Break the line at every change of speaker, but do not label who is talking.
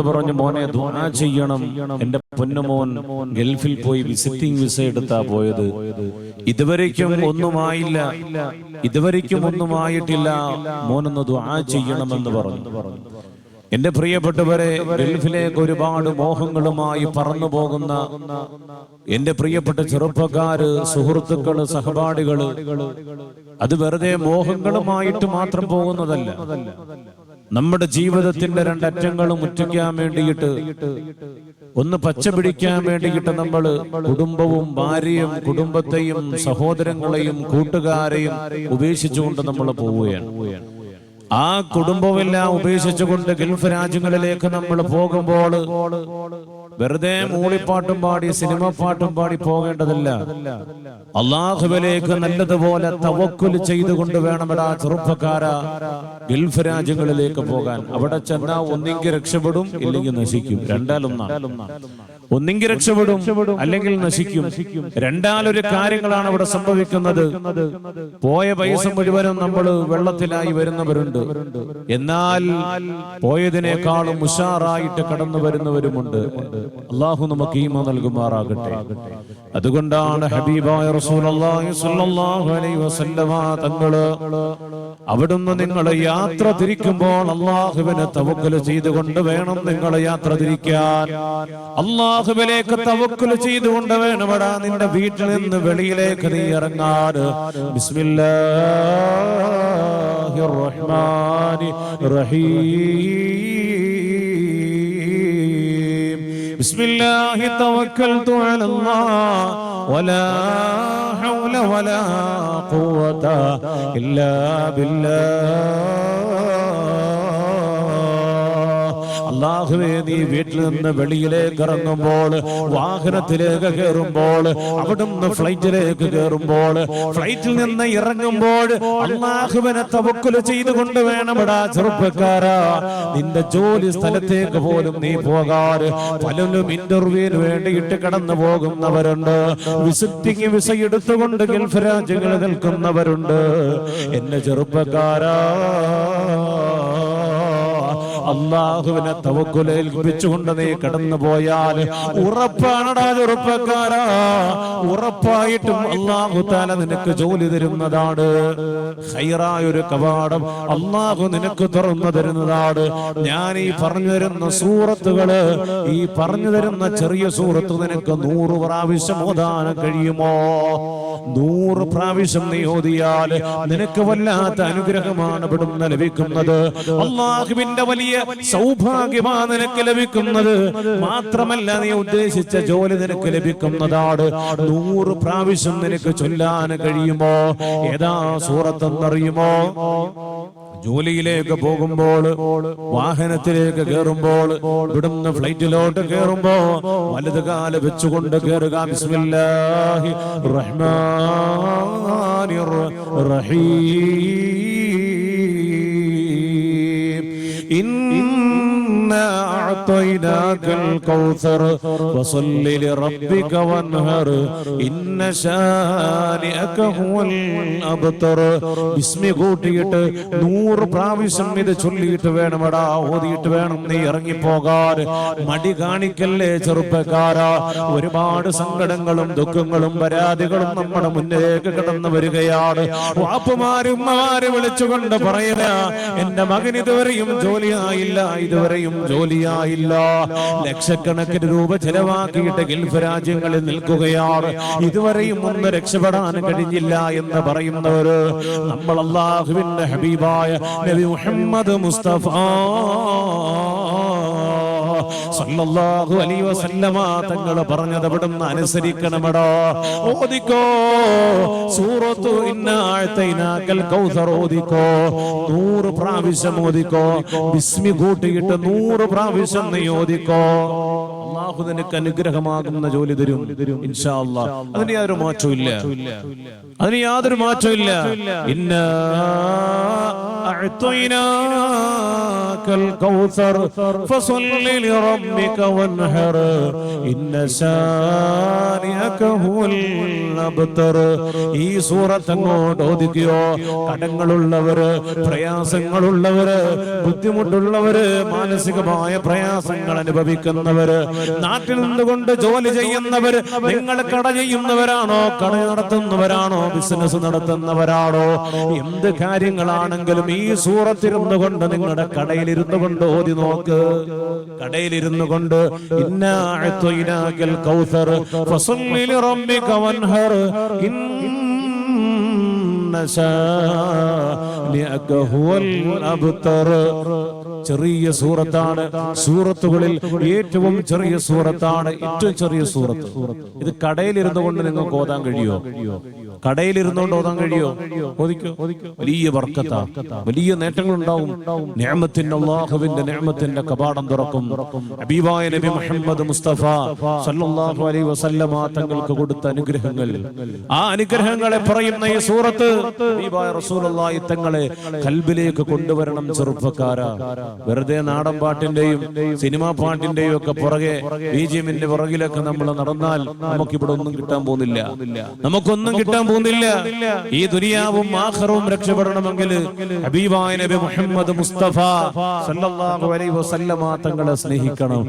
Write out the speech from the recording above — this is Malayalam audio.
പറഞ്ഞു മോനെ ദുആ ചെയ്യണം. എന്റെ പൊന്നുമോൻ ഗൾഫിൽ പോയി വിസിറ്റിംഗ് വിസ എടുത്താ പോയത്. ഇതുവരേക്കും ഒന്നുമായില്ല. ഇതുവരേക്കും ഒന്നുമായിട്ടില്ല. മോനൊന്ന് ദുആ ചെയ്യണമെന്ന് പറഞ്ഞു. എന്റെ പ്രിയപ്പെട്ടവരെ ഗൾഫിലേക്ക് ഒരുപാട് മോഹങ്ങളുമായി പറന്നു പോകുന്ന എന്റെ പ്രിയപ്പെട്ട ചെറുപ്പക്കാര് സുഹൃത്തുക്കൾ സഹപാഠികൾ അത് വെറുതെ മോഹങ്ങളുമായിട്ട് മാത്രം പോകുന്നതല്ല. നമ്മുടെ ജീവിതത്തിന്റെ രണ്ടറ്റങ്ങളും മുറ്റിക്കാൻ വേണ്ടിയിട്ട് ഒന്ന് പച്ച പിടിക്കാൻ വേണ്ടിയിട്ട് നമ്മൾ കുടുംബവും ഭാര്യയും കുടുംബത്തെയും സഹോദരങ്ങളെയും കൂട്ടുകാരെയും ഉപേക്ഷിച്ചുകൊണ്ട് നമ്മൾ പോവുകയാണ്. ആ കുടുംബമെല്ലാം ഉപേക്ഷിച്ചുകൊണ്ട് ഗൾഫ് രാജ്യങ്ങളിലേക്ക് നമ്മൾ പോകുമ്പോൾ വെറുതെ മൂളിപ്പാട്ടും പാടി സിനിമ പാട്ടും പാടി പോകേണ്ടതില്ല. അള്ളാഹുവിലേക്ക് നല്ലതുപോലെ തവക്കുൽ ചെയ്തുകൊണ്ട് വേണമെടാ ചെറുപ്പക്കാര. ഗൾഫ് രാജ്യങ്ങളിലേക്ക് പോകാൻ. അവിടെ ചെന്നാ ഒന്നെങ്കിൽ രക്ഷപ്പെടും ഇല്ലെങ്കിൽ നശിക്കും. രണ്ടാലൊന്നാണ് ഒന്നെങ്കിൽ രക്ഷപ്പെടും അല്ലെങ്കിൽ നശിക്കും. രണ്ടാലൊരു കാര്യങ്ങളാണ് അവിടെ സംഭവിക്കുന്നത്. പോയ പൈസ മുഴുവനും നമ്മൾ വെള്ളത്തിലായി വരുന്നവരുണ്ട്. എന്നാൽ പോയതിനേക്കാളും ഉഷാറായിട്ട് കടന്നു വരുന്നവരുമുണ്ട്. അള്ളാഹു നമുക്ക് ഈമ നൽകുമാറാകട്ടെ. അതുകൊണ്ടാണ് ഹബീബായ തങ്ങൾ അവിടുന്ന് നിങ്ങൾ യാത്ര തിരിക്കുമ്പോൾ അള്ളാഹുവിനെ തവക്കൽ ചെയ്തുകൊണ്ട് വേണം നിങ്ങൾ യാത്ര തിരിക്കാൻ. അള്ളാഹുവിലേക്ക് തവക്കുൽ ചെയ്തുകൊണ്ട് വേണമടാ നിന്റെ വീട്ടിൽ നിന്ന് വെളിയിലേക്ക് നീ ഇറങ്ങാൻ. ബിസ്മില്ലാഹിർ റഹ്മാനിർ റഹീം ബിസ്മില്ലാഹി തവക്കൽതു അലല്ലാഹ് വലാ ഹൗല വലാ ഖുവത ഇല്ലാ ബില്ലാഹ് അള്ളാഹുവേ നീ വീട്ടിൽ നിന്ന് വെളിയിലേക്ക് ഇറങ്ങുമ്പോൾ വാഹനത്തിലേക്ക് കയറുമ്പോൾ അവിടുന്ന് ഫ്ലൈറ്റിലേക്ക് കയറുമ്പോൾ ഫ്ലൈറ്റിൽ നിന്ന് ഇറങ്ങുമ്പോൾ അള്ളാഹുവിനെ തവക്കുല ചെയ്തുകൊണ്ട് വേണമിടാ ചെറുപ്പക്കാരാ. നിന്റെ ജോലി സ്ഥലത്തേക്ക് പോലും നീ പോകാറ് പലരും ഇന്റർവ്യൂവിന് വേണ്ടിയിട്ട് കടന്നു പോകുന്നവരുണ്ട്. വിസിറ്റിംഗ് വിസ എടുത്തുകൊണ്ട് ഗൾഫ് രാജ്യങ്ങളിൽ നിൽക്കുന്നവരുണ്ട്. എന്നെ ചെറുപ്പക്കാരാ. അള്ളാഹുവിനെ തവക്കുലേൽപ്പിച്ചുകൊണ്ട് നീ കടന്നു പോയാൽ ഉറപ്പാണടാ ഉറപ്പക്കാരാ. ഉറപ്പായിട്ടും അള്ളാഹു താല നിനക്ക് ജോലി തരുന്നതാണ്. ഹൈറായ ഒരു കവാടം അള്ളാഹു നിനക്ക് തുറന്നു തരുന്നതാണ്. ഞാൻ ഈ പറഞ്ഞു തരുന്ന സൂറത്തുകൾ ഈ പറഞ്ഞു തരുന്ന ചെറിയ സൂറത്ത് നിനക്ക് നൂറ് പ്രാവശ്യം ഓതാൻ കഴിയുമോ? നൂറ് പ്രാവശ്യം നീ ഓതിയാൽ നിനക്ക് വല്ലാത്ത അനുഗ്രഹമാണ് ഇവിടുന്ന് ലഭിക്കുന്നത്. അള്ളാഹുവിന്റെ വലിയ സൗഭാഗ്യമാ നിനക്ക് ലഭിക്കുന്നത്. മാത്രമല്ല നീ ഉദ്ദേശിച്ച ജോലി നിനക്ക് ലഭിക്കുന്നതാണ്. നൂറ് പ്രാവശ്യം നിനക്ക് ചൊല്ലാൻ കഴിയുമോ? ഏതാ സൂറത്തെന്നറിയുമോ? ജോലിയിലേക്ക് പോകുമ്പോൾ വാഹനത്തിലേക്ക് കയറുമ്പോൾ ഇവിടുന്ന് ഫ്ലൈറ്റിലോട്ട് കയറുമ്പോ വലത് കാൽ വെച്ചുകൊണ്ട് കയറുക. ബിസ്മില്ലാഹി റഹ്മാനിർ റഹീം. إن إنا أعطيناك الكوثر فصل لربك وانهر إن شانئك هو الأبتر ബിസ്മി കൂട്ടിയിട്ട് നൂറ് പ്രാവശ്യം ഇത് ചൊല്ലിയിട്ട് വേണമെടാ ഓതിയിട്ട് വേണം നീ ഇറങ്ങിപ്പോകാൻ മടി കാണിക്കല്ലേ ചെറുപ്പക്കാരാ ഒരുപാട് സങ്കടങ്ങളും ദുഃഖങ്ങളും പരാതികളും നമ്മുടെ മുന്നിലേക്ക് കടന്നു വരികയാണ് വാപ്പുമാരും ഉമ്മമാരെ വിളിച്ചുകൊണ്ട് പറയുക എന്റെ മകൻ ഇതുവരെയും ജോലിയായില്ല ഇതുവരെയും ജോലിയായില്ല. ലക്ഷക്കണക്കിന് രൂപ ചെലവാക്കിയിട്ട് ഗൾഫ് രാജ്യങ്ങളിൽ നിൽക്കുകയാണ്. ഇതുവരെയും ഒന്ന് രക്ഷപ്പെടാൻ കഴിഞ്ഞില്ല എന്ന് പറയുന്നവര് നമ്മൾ അള്ളാഹുവിന്റെ ഹബീബായ നബി മുഹമ്മദ് മുസ്തഫ. സല്ലല്ലാഹു അലൈഹി വസല്ലമ തങ്ങൾ പറഞ്ഞത് അവിടുന്ന് അനുസരിക്കണമെടോ. ഓദിക്കോ സൂറത്തു ഇന്നാഴ്ത്തൈനാക്കൽ കൗസർ ഓദിക്കോ നൂറ് പ്രാവശ്യം ഓദിക്കോ ബിസ്മി കൂട്ടിയിട്ട് നൂറ് പ്രാവശ്യം നീ ഓദിക്കോ അള്ളാഹു നിനക്ക് അനുഗ്രഹമാകുന്ന ജോലി തരും. ഇൻഷാ അല്ലാ അതിന് യാതൊരു മാറ്റമില്ല ഇല്ല. അതിന് യാതൊരു മാറ്റവും ഇല്ല. ഇന്ന അഅ്തൈനാക്കൽ കൗസർ ഫസല്ലി لربك ربك وانحر إن شانئك هو الأبتر ഈ സൂറത്ത് അങ്ങോട്ട് ഒതുക്കിയോ കടങ്ങളുള്ളവര് പ്രയാസങ്ങളുള്ളവര് ബുദ്ധിമുട്ടുള്ളവര് മാനസികമായ പ്രയാസങ്ങൾ അനുഭവിക്കുന്നവര് നാട്ടിൽ നിന്നുകൊണ്ട് ജോലി ചെയ്യുന്നവര് നിങ്ങൾ കട ചെയ്യുന്നവരാണോ കട നടത്തുന്നവരാണോ ബിസിനസ് നടത്തുന്നവരാണോ എന്ത് കാര്യങ്ങളാണെങ്കിലും ഈ സൂറത്തിരുന്നു കൊണ്ട് നിങ്ങളുടെ കടയിലിരുന്നു കൊണ്ട് ഓതി നോക്ക് കടയിലിരുന്നു കൊണ്ട് കൗസർ ചെറിയ സൂറത്താണ് സൂറത്തുകളിൽ ഏറ്റവും ചെറിയ സൂറത്താണ് ഏറ്റവും ചെറിയ സൂറത്ത്. ഇത് കടയിലിരുന്നു കൊണ്ട് നിങ്ങൾക്ക് ഓതാൻ കഴിയോ കടയിലിരുന്നുകൊണ്ട് ഓതാൻ കഴിയോ ഓതിക്കോ വലിയ വർക്കത്ത. വലിയ നേട്ടങ്ങൾ ഉണ്ടാവും അള്ളാഹുവിന്റെ നിയമത്തിന്റെ കപാടം തുറക്കും. നബി മുഹമ്മദ് മുസ്തഫ സല്ലല്ലാഹു അലൈഹി വസല്ലമ തങ്ങൾക്ക് കൊടുത്ത അനുഗ്രഹങ്ങൾ. ആ അനുഗ്രഹങ്ങളെ പറയുന്ന ഈ സൂറത്ത് റസൂലുള്ളാഹി തങ്ങളെ കൽബിലേക്ക് കൊണ്ടുവരണം ചെറുപ്പക്കാരാ. വെറുതെ നാടൻ പാട്ടിന്റെയും സിനിമാ പാട്ടിന്റെയും ഒക്കെ പുറകെ ബി ജി എമ്മിന്റെ പുറകിലൊക്കെ നമ്മൾ നടന്നാൽ നമുക്കിവിടെ ഒന്നും കിട്ടാൻ പോകുന്നില്ല. നമുക്കൊന്നും കിട്ടാൻ പോകുന്നില്ല. ഈ ദുനിയാവും ആഖിറവും രക്ഷപ്പെടണമെങ്കിൽ ഹബീബായ നബി മുഹമ്മദ് മുസ്തഫ സല്ലല്ലാഹു അലൈഹി വസല്ലമ തങ്ങളെ സ്നേഹിക്കണം.